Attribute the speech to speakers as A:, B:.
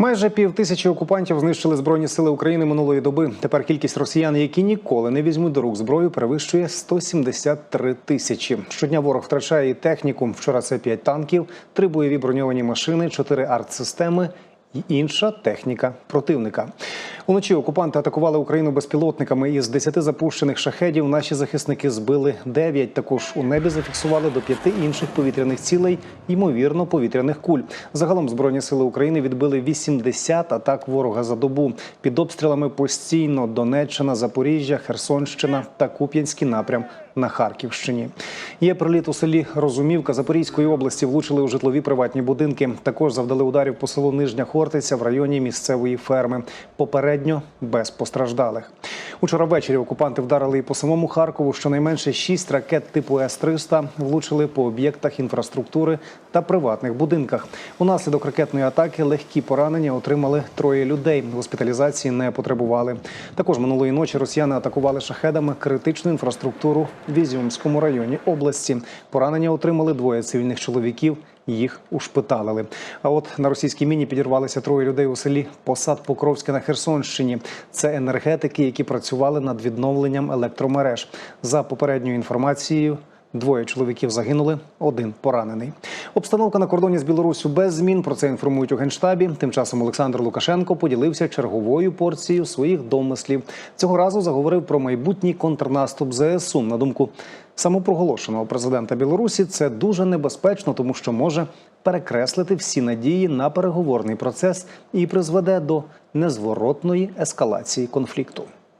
A: Майже пів тисячі окупантів знищили збройні сили України минулої доби. Тепер кількість росіян, які ніколи не візьмуть до рук зброю, перевищує 173 тисячі. Щодня ворог втрачає і техніку. Вчора це 5 танків, три бойові броньовані машини, чотири артсистеми і інша техніка противника. Уночі окупанти атакували Україну безпілотниками. Із 10 запущених шахедів наші захисники збили 9. Також у небі зафіксували до п'яти інших повітряних цілей, ймовірно, повітряних куль. Загалом збройні сили України відбили 80 атак ворога за добу. Під обстрілами постійно Донеччина, Запоріжжя, Херсонщина та Куп'янський напрям на Харківщині. Є приліт у селі Розумівка Запорізької області. Влучили у житлові приватні будинки. Також завдали ударів по селу Нижня Хортиця в районі місцевої ферми. Попередньо без постраждалих. Учора ввечері окупанти вдарили і по самому Харкову. Щонайменше шість ракет типу С-300 влучили по об'єктах інфраструктури та приватних будинках. Унаслідок ракетної атаки легкі поранення отримали троє людей. Госпіталізації не потребували. Також минулої ночі росіяни атакували шахедами критичну інфраструктуру в Ізюмському районі області. Поранення отримали двоє цивільних чоловіків. Їх ушпиталили. А от на російській міні підірвалися троє людей у селі Посад Покровське на Херсонщині. Це енергетики, які працювали над відновленням електромереж. За попередньою інформацією. Двоє чоловіків загинули, один поранений. Обстановка на кордоні з Білоруссю без змін. Про це інформують у генштабі. Тим часом Олександр Лукашенко поділився черговою порцією своїх домислів. Цього разу заговорив про майбутній контрнаступ ЗСУ. На думку самопроголошеного президента Білорусі, це дуже небезпечно, тому що може перекреслити всі надії на переговорний процес і призведе до незворотної ескалації конфлікту.